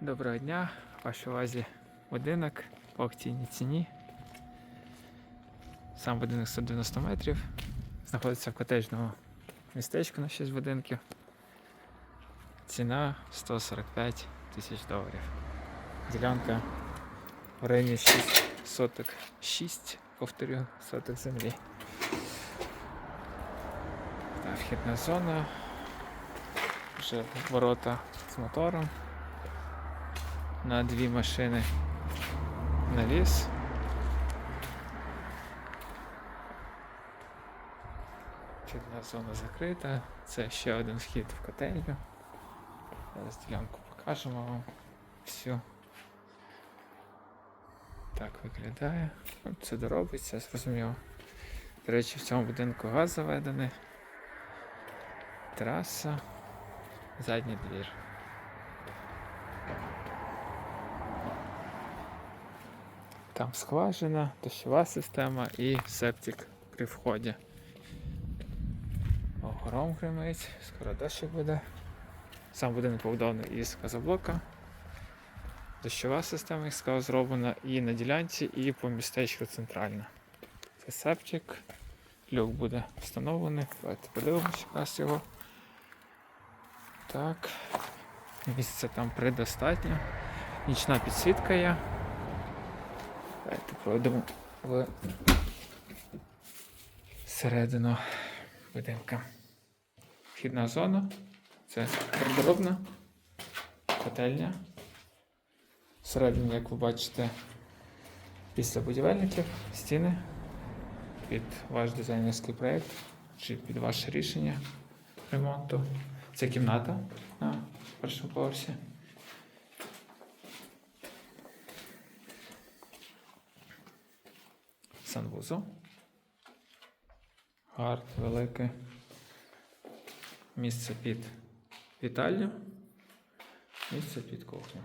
Доброго дня, в вашій увазі будинок по акційній ціні. Сам будинок 190 метрів. Знаходиться в котеджному містечку на 6 будинків. Ціна 145 тисяч доларів. Ділянка в районі 6 соток 6, повторю, соток землі. Вхідна зона. Вже ворота з мотором на дві машини навіс. Вхідна зона закрита. Це ще один вхід в котельню. Зараз ділянку покажемо вам всю. Так виглядає. Ну, Це доробиться, зрозуміло. До речі, в цьому будинку газ заведений. Траса, задній двір. Там скважина, дощова система і септик при вході. О, гром гримить, скоро дощик буде. Сам будинок побудований із газоблока. Дощова система, як сказав, зроблена і на ділянці, і по містечку центральна. Це септик. Люк буде встановлений. Давайте подивимося якраз його. Так. Місця там предостатньо. Нічна підсвітка є. Пройдемо в середину будинка. Вхідна зона. Це гардеробна, котельня. Всередині, як ви бачите, після будівельників стіни під ваш дизайнерський проєкт чи під ваше рішення ремонту. Це кімната на першому поверсі. Санвузол. Гард велике. Місце під вітальню. Місце під кухню.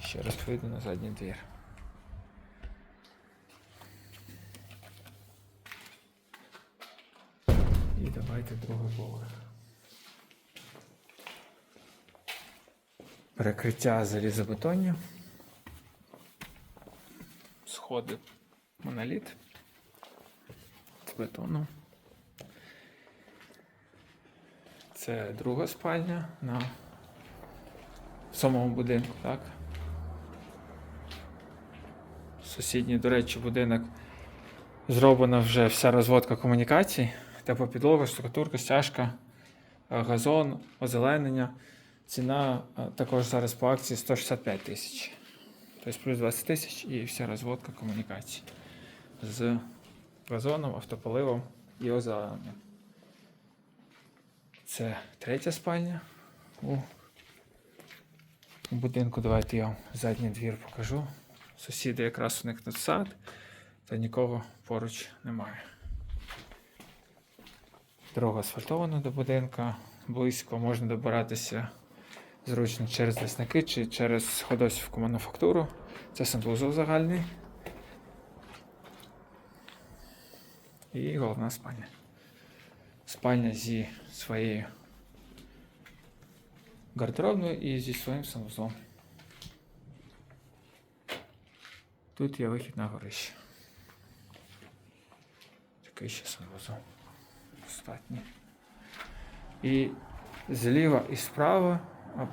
Ще раз вийду на задній двір. І давайте другий поверх. Перекриття залізобетонні. Сходи моноліт з бетону. Це друга спальня на самому будинку, так? Сусідній, до речі, будинок зроблена вже вся розводка комунікацій, теплопідлога, штукатурка, стяжка, газон, озеленення. Ціна також зараз по акції 165 тисяч. Тобто плюс 20 тисяч і вся розводка комунікацій з газоном, автополивом і озелененням. Це третя спальня у будинку. Давайте я вам задній двір покажу. Сусіди якраз у них тут сад, та нікого поруч немає. Дорога асфальтована до будинка, близько можна добиратися зручно через лісники чи через ходосівку мануфактуру. Це санвузол загальний. І головна спальня. Спальня зі своєю гардеробною і зі своїм санвузлом. Тут є вихід на горище. Такий ще санвузол. Достатній. І зліва і справа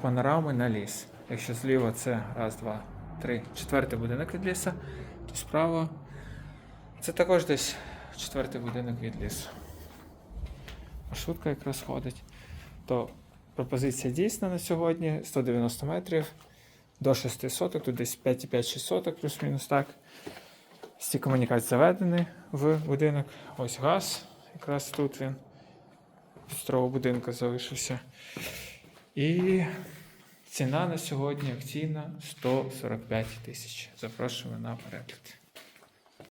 панорами на ліс. Якщо зліва це раз, два, три, четвертий будинок від ліса, то справа це також десь четвертий будинок від лісу. Маршрутка якраз ходить. То пропозиція дійсна на сьогодні 190 метрів до 6 соток, тут десь 5,5-6 соток, плюс-мінус так. Всі комунікації заведені в будинок. Ось газ, якраз тут він з старого будинку залишився. І ціна на сьогодні акційна 145 тисяч. Запрошуємо на перегляд.